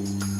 you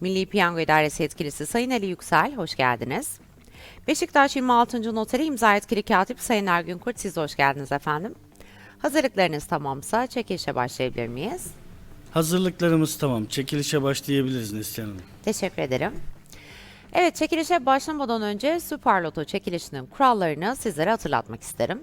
Milli Piyango İdaresi Yetkilisi Sayın Ali Yüksel, hoş geldiniz. Beşiktaş 26. Noteri İmza Yetkili Katip Sayın Ergün Kurt, siz hoş geldiniz efendim. Hazırlıklarınız tamamsa çekilişe başlayabilir miyiz? Hazırlıklarımız tamam. Çekilişe başlayabiliriz Neslihan Hanım. Teşekkür ederim. Evet, çekilişe başlamadan önce Süper Loto çekilişinin kurallarını sizlere hatırlatmak isterim.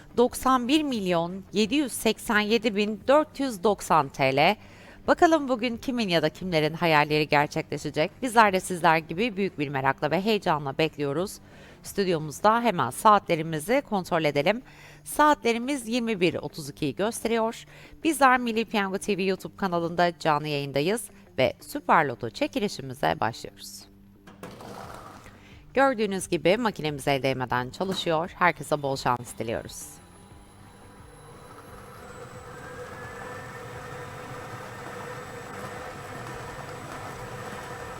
91 milyon 787 bin 490 TL. Bakalım bugün kimin ya da kimlerin hayalleri gerçekleşecek? Bizler de sizler gibi büyük bir merakla ve heyecanla bekliyoruz. Stüdyomuzda hemen saatlerimizi kontrol edelim. Saatlerimiz 21.32'yi gösteriyor. Bizler Milli Piyango TV YouTube kanalında canlı yayındayız ve Süper Loto çekilişimize başlıyoruz. Gördüğünüz gibi makinemiz el değmeden çalışıyor. Herkese bol şans diliyoruz.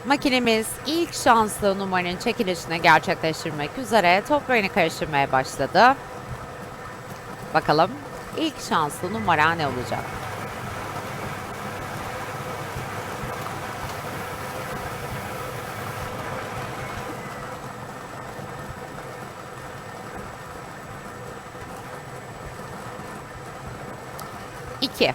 Makinemiz ilk şanslı numaranın çekilişini gerçekleştirmek üzere top rayını karıştırmaya başladı. Bakalım ilk şanslı numara ne olacak? İki.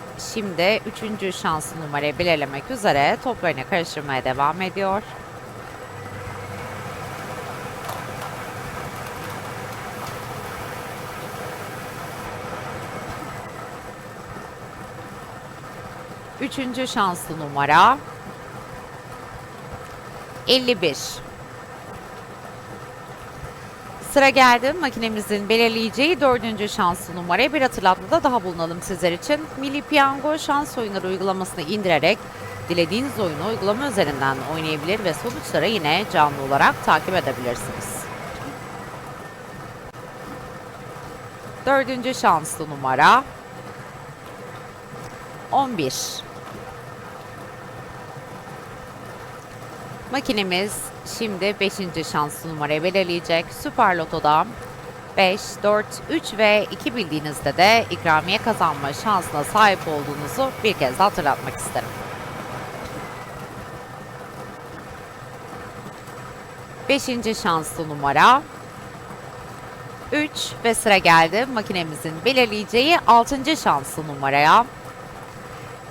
şimdi üçüncü şanslı numarayı belirlemek üzere toplarını karıştırmaya devam ediyor. Üçüncü şanslı numara 51. Sıra geldi makinemizin belirleyeceği dördüncü şanslı numaraya bir hatırlatmada daha bulunalım sizler için. Milli Piyango şans oyunları uygulamasını indirerek dilediğiniz oyunu uygulama üzerinden oynayabilir ve sonuçları yine canlı olarak takip edebilirsiniz. Dördüncü şanslı numara 11. Makinemiz şimdi 5. şanslı numarayı belirleyecek. Süper Loto'da 5, 4, 3 ve 2 bildiğinizde de ikramiye kazanma şansına sahip olduğunuzu bir kez daha hatırlatmak isterim. Beşinci şanslı numara 3 ve sıra geldi makinemizin belirleyeceği 6. şanslı numaraya.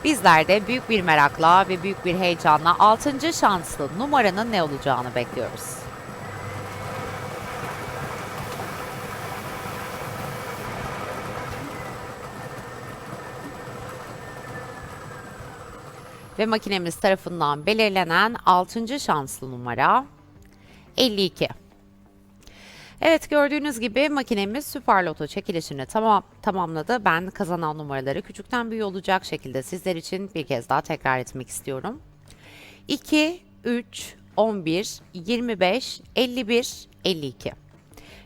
Bizler de büyük bir merakla ve büyük bir heyecanla 6. şanslı numaranın ne olacağını bekliyoruz. Ve makinemiz tarafından belirlenen 6. şanslı numara 52. Evet gördüğünüz gibi makinemiz Süper Loto çekilişini tamam, tamamladı. Ben kazanan numaraları küçükten büyüğe olacak şekilde sizler için bir kez daha tekrar etmek istiyorum. 2, 3, 11, 25, 51, 52.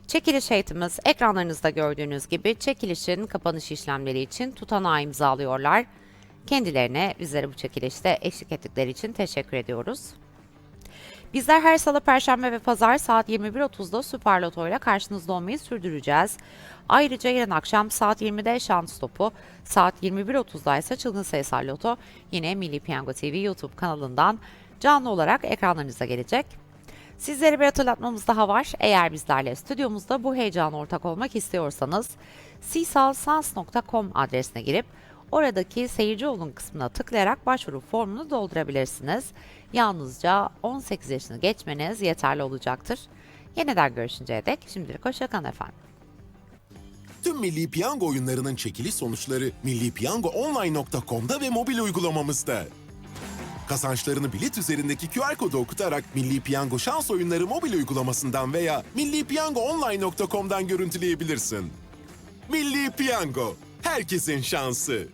Çekiliş eğitimimiz ekranlarınızda gördüğünüz gibi çekilişin kapanış işlemleri için tutanağı imzalıyorlar. Kendilerine bizlere bu çekilişte eşlik ettikleri için teşekkür ediyoruz. Bizler her salı, perşembe ve pazar saat 21.30'da Süper Loto ile karşınızda olmayı sürdüreceğiz. Ayrıca yarın akşam saat 20'de şans topu, saat 21.30'da ise çılgın sayısal loto yine Milli Piyango TV YouTube kanalından canlı olarak ekranlarınıza gelecek. Sizlere bir hatırlatmamız daha var. Eğer bizlerle stüdyomuzda bu heyecana ortak olmak istiyorsanız sisalsans.com adresine girip oradaki seyirci olun kısmına tıklayarak başvuru formunu doldurabilirsiniz. Yalnızca 18 yaşını geçmeniz yeterli olacaktır. Yeniden görüşünceye dek şimdilik hoşçakalın efendim. Tüm Milli Piyango oyunlarının çekiliş sonuçları millipiyangoonline.com'da ve mobil uygulamamızda. Kazançlarını bilet üzerindeki QR kodu okutarak Milli Piyango şans oyunları mobil uygulamasından veya millipiyangoonline.com'dan görüntüleyebilirsin. Milli Piyango, herkesin şansı.